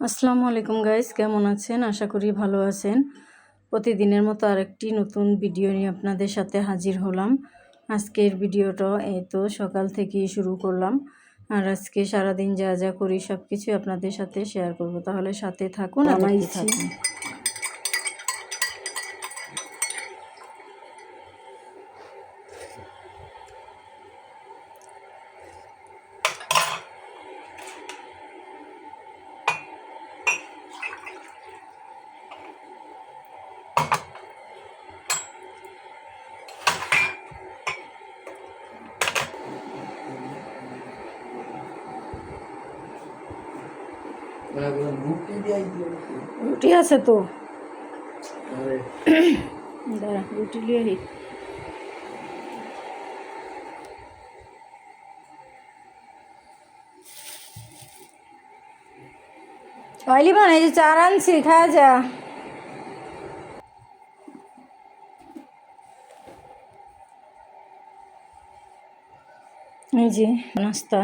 আসসালামু আলাইকুম গাইস কেমন আছেন? আশা করি ভালো আছেন। প্রতিদিনের মতো আরেকটি নতুন ভিডিও নিয়ে আপনাদের সাথে হাজির হলাম। আজকের ভিডিওটা এই তো সকাল থেকেই শুরু করলাম। আর আজকে সারাদিন যা যা করি সব কিছু আপনাদের সাথে শেয়ার করব। তাহলে সাথে থাকুন আমার থাকুন। রুটি আছে তো। দাঁড়া রুটি লিয়ে আই। অয়েলি বান এই যে চার আনছি খাওয়া যা। এই যে নাস্তা।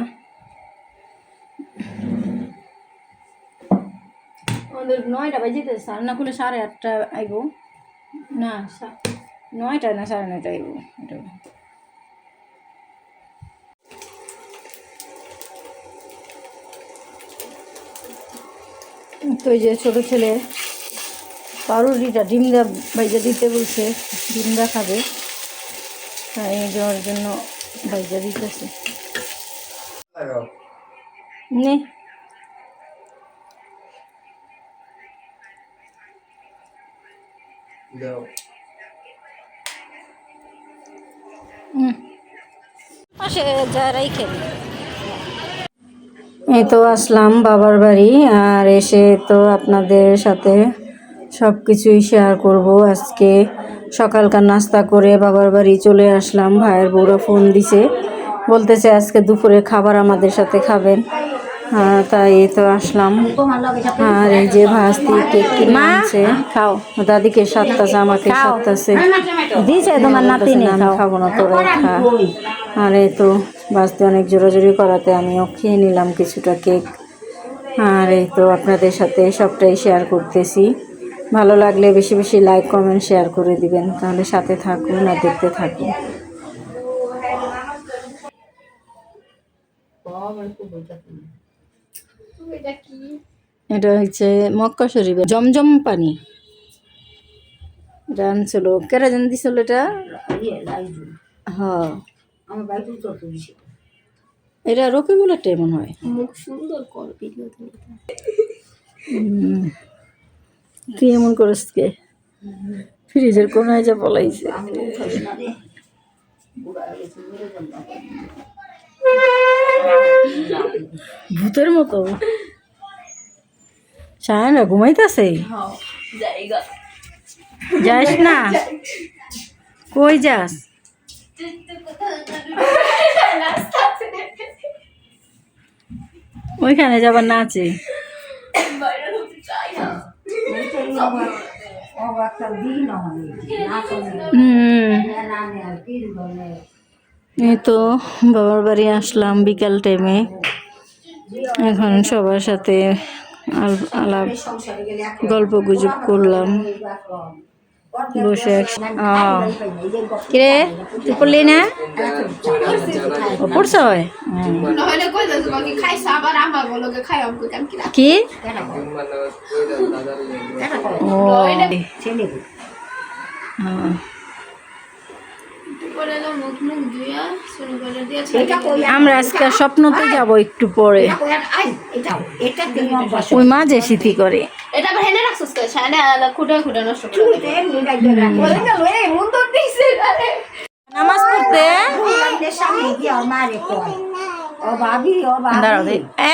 আমাদের নয়টা বাজিতে সাড়ে না খুলে সাড়ে আটটা আইব। না নয়টা না সাড়ে নয়টা আইব এটা তো এই যে ছোটো ছেলে পাউরুটিটা ডিমদা ভাইজা দিতে বলছে ডিম ডিমদা খাবে। তাই যাওয়ার জন্য ভাইজা দিতেছে। নে। যা রাইখে এই তো আসলাম বাবার বাড়ি আর এসে তো আপনাদের সাথে সব কিছুই শেয়ার করব। আজকে সকালকার নাস্তা করে বাবার বাড়ি চলে আসলাম ভাইয়ের বউরা ফোন দিছে। বলতেছে আজকে দুপুরে খাবার আমাদের সাথে খাবেন। তাই এই তো আসলাম। আর এই যে ভাস্তি কেক কিনে আনছে। খাও। দাদিকে সাতটাছে আমাকে সাতটাছে। দিয়েছে তোমার নাতি আমি খাব না তোরা খা। আর এই তো বাঁচতে অনেক জোরাজোরি করাতে আমিও খেয়ে নিলাম কিছুটা কেক। আর এই তো আপনাদের সাথে সবটাই শেয়ার করতেছি। ভালো লাগলে বেশি বেশি লাইক কমেন্ট শেয়ার করে দিবেন। তাহলে সাথে থাকুন আর দেখতে থাকুন। এটা হচ্ছে মক্কা শরীফে জমজম পানি। এটা আনছিল। কেরা জান দিছিল এটা? হ্যাঁ এটা রকিবুলের মনে হয়। মুখ সুন্দর কর তুই এমন করিস কে? ফ্রিজের কোনায় যা বলাইছে ভূতের মতো। সায়না ঘুমাইতেছে? জায়গা। যাস না। কই যাস? ওইখানে যাবার নাচে এই তো বাবার বাড়ি আসলাম বিকাল টাইমে এখন সবার সাথে আলাপ গল্প গুজব করলাম। বসে ও, কিরে তুই পড়লি না? ও পড়ছ? হয়। হুম। আমরা আজকে স্বপ্নতে যাব একটু পরে। ওই মাঝে স্মৃতি করে। নামাজ পড়তে?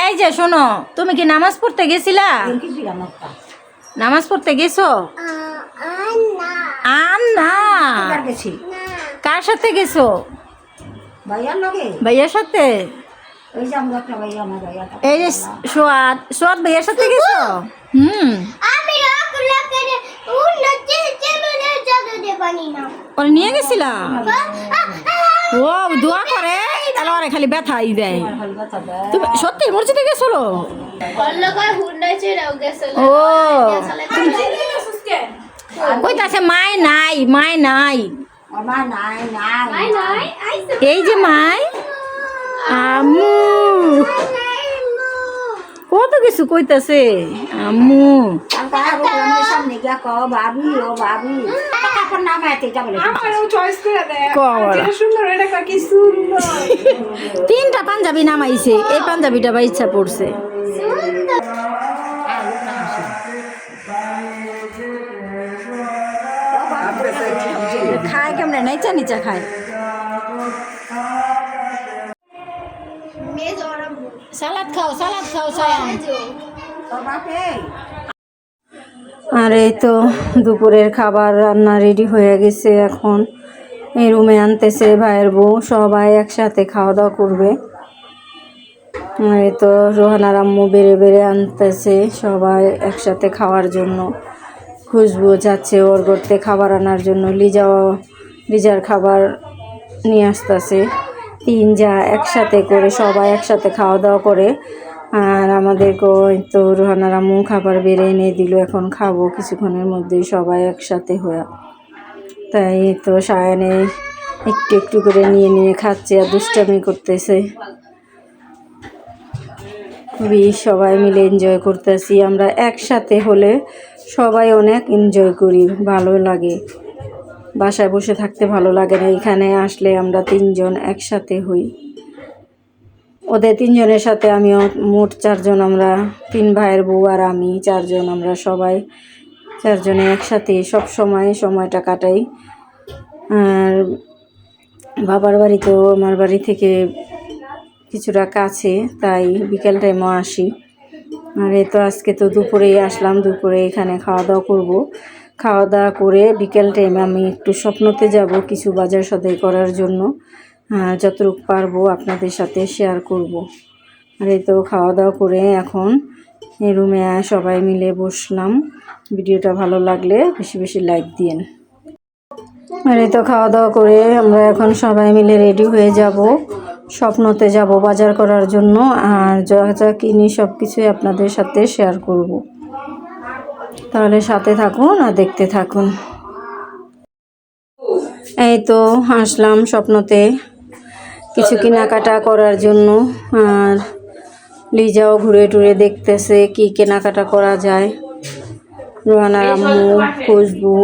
এই যে শোনো তুমি কি নামাজ পড়তে গেছিলা? নামাজ পড়তে গেছো? আম না কার সাথে গেছো? ভাইয়ার সাথে? এই যে সোয়াদ সোয়াদ ভাইয়ার সাথে গেছো? হুম। আমি ওগুলো করে উন্ন চেচে মেরে জাদু দে পানি না। ওরে নিয়ে গেছিলা? ও দোয়া করে। তাহলে খালি ব্যথাই দেয়। তুমি সত্যি মসজিদে গেছিল ও। কইতাছে মাই নাই মাই নাই। এই যে মাই আমু কত কিছু কইতাছে আম্মু। কওয়ালা। তিনটা পাঞ্জাবি নামাইছে এই পাঞ্জাবিটা বা ইচ্ছা পড়ছে খায়। কেমনে নিচা খায় সালাদ খাও সালাদ খাও সায়াম আর এই তো দুপুরের খাবার রান্না রেডি হয়ে গেছে এখন। এই রুমে আনতেছে ভাইয়ের বউ সবাই একসাথে খাওয়া দাওয়া করবে। আর এই তো রোহানার আম্মু বেড়ে বেড়ে আনতেছে সবাই একসাথে খাওয়ার জন্য। খুশবু যাচ্ছে ওর করতে খাবার আনার জন্য। লিজাও লিজার খাবার নিয়ে আসতেছে। তিন যা একসাথে করে, সবাই একসাথে খাওয়া দাওয়া করে। আর আমাদেরকে ওই তো রোহানার আম্মু খাবার বেড়ে এনে দিল, এখন খাব কিছুক্ষণের মধ্যেই সবাই একসাথে হয়ে। তাই তো সায়নে একটু একটু করে নিয়ে নিয়ে খাচ্ছে আর দুষ্টামি করতেছে। খুবই সবাই মিলে এনজয় করতেছি। আমরা একসাথে হলে সবাই অনেক এনজয় করি ভালো লাগে। বাসায় বসে থাকতে ভালো লাগে না। এখানে আসলে আমরা তিনজন একসাথে হই। ওদের তিনজনের সাথে আমিও মোট চারজন, আমরা তিন ভাইয়ের বউ আর আমি চারজন, আমরা সবাই চারজনে একসাথে সব সময় সময়টা কাটাই। আর বাবার বাড়িতেও আমার বাড়ি থেকে কিছুটা কাছে, তাই বিকেল টাইমও আসি। আর এ তো আজকে তো দুপুরেই আসলাম, দুপুরে এখানে খাওয়া দাওয়া করব। খাওয়া দাওয়া করে বিকেল টাইমে আমি একটু স্বপ্নতে যাব কিছু বাজার সদাই করার জন্য। যতটুকু পারব আপনাদের সাথে শেয়ার করব। আর এই তো খাওয়া দাওয়া করে এখন এই রুমে সবাই মিলে বসলাম। ভিডিওটা ভালো লাগলে বেশি বেশি লাইক দিয়েন। আর এই তো খাওয়া দাওয়া করে আমরা এখন সবাই মিলে রেডি হয়ে যাব। স্বপ্নতে যাব বাজার করার জন্য। আর যা যা কিনি সব কিছুই আপনাদের সাথে শেয়ার করব। তাহলে সাথে থাকুন আর দেখতে থাকুন। এই তো আসলাম স্বপ্নতে। কিছু কেনাকাটা করার জন্য আর লিজাও ঘুরে টুরে দেখতেছে কি কেনাকাটা করা যায়। রোহানার আম্মু, খুশবু,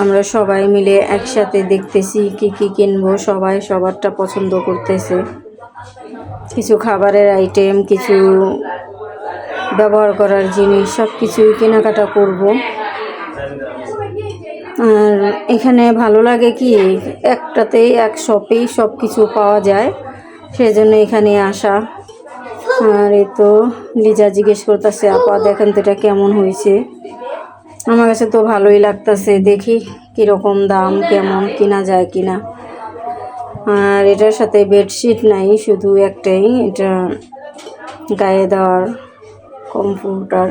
আমরা সবাই মিলে একসাথে দেখতেছি কি কি কিনবো, সবাই সবারটা পছন্দ করতেছে। কিছু খাবারের আইটেম কিছু ব্যবহার করার জিনিস সব কিছুই কেনাকাটা করব। আর এখানে ভালো লাগে কি, একটাতেই এক শপেই সব কিছু পাওয়া যায়, সেজন্য এখানে আসা। আর এই তো লিজা জিজ্ঞেস করতেছে, আপা, দেখেন তো এটা কেমন হয়েছে? আমার কাছে তো ভালোই লাগতেছে, দেখি কীরকম দাম, কেমন, কিনা যায় কিনা। আর এটার সাথে বেডশিট নাই, শুধু একটাই, এটা গায়ে দেওয়ার কম্পিউটার।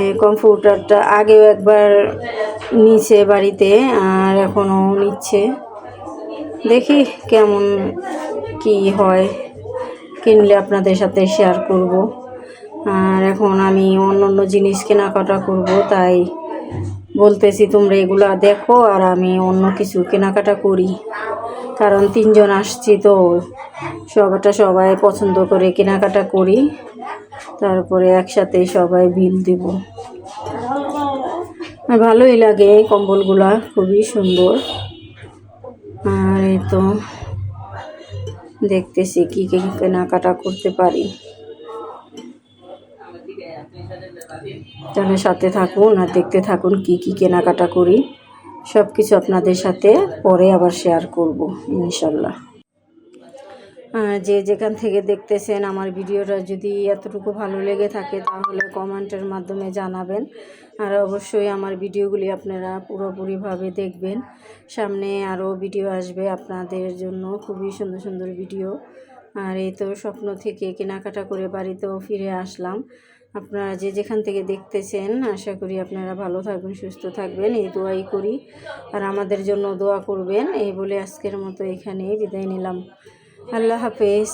এই কম্পিউটারটা আগেও একবার নিচে বাড়িতে, আর এখনও নিচ্ছে। দেখি কেমন কি হয়। কিনলে আপনাদের সাথে শেয়ার করব। আর এখন আমি অন্য অন্য জিনিস কেনাকাটা করব, তাই বলতেছি তোমরা এগুলা দেখো, আর আমি অন্য কিছু কেনাকাটা করি। কারণ তিনজন আসছি তো সবাটা সবাই পছন্দ করে কেনাকাটা করি। তারপরে একসাথে সবাই বিল দেব। ভালোই লাগে এই কম্বলগুলা, খুবই সুন্দর। আর এই তো দেখতেছি কি কি কেনাকাটা করতে পারি। তাহলে সাথে থাকুন আর দেখতে থাকুন কি কি কেনাকাটা করি। সব কিছু আপনাদের সাথে পরে আবার শেয়ার করব, ইনশাল্লাহ। যে যেখান থেকে দেখতেছেন আমার ভিডিওটা যদি এতটুকু ভালো লেগে থাকে তাহলে কমেন্টের মাধ্যমে জানাবেন। আর অবশ্যই আমার ভিডিওগুলি আপনারা পুরোপুরিভাবে দেখবেন। সামনে আরও ভিডিও আসবে আপনাদের জন্য খুবই সুন্দর সুন্দর ভিডিও। আর এই তো স্বপ্ন থেকে কেনাকাটা করে বাড়িতেও ফিরে আসলাম। আপনারা যে যেখান থেকে দেখতেছেন আশা করি আপনারা ভালো থাকবেন, সুস্থ থাকবেন। এই দোয়াই করি। আর আমাদের জন্য দোয়া করবেন। এই বলে আজকের মতো এখানেই বিদায় নিলাম। আল্লাহ হাফেজ।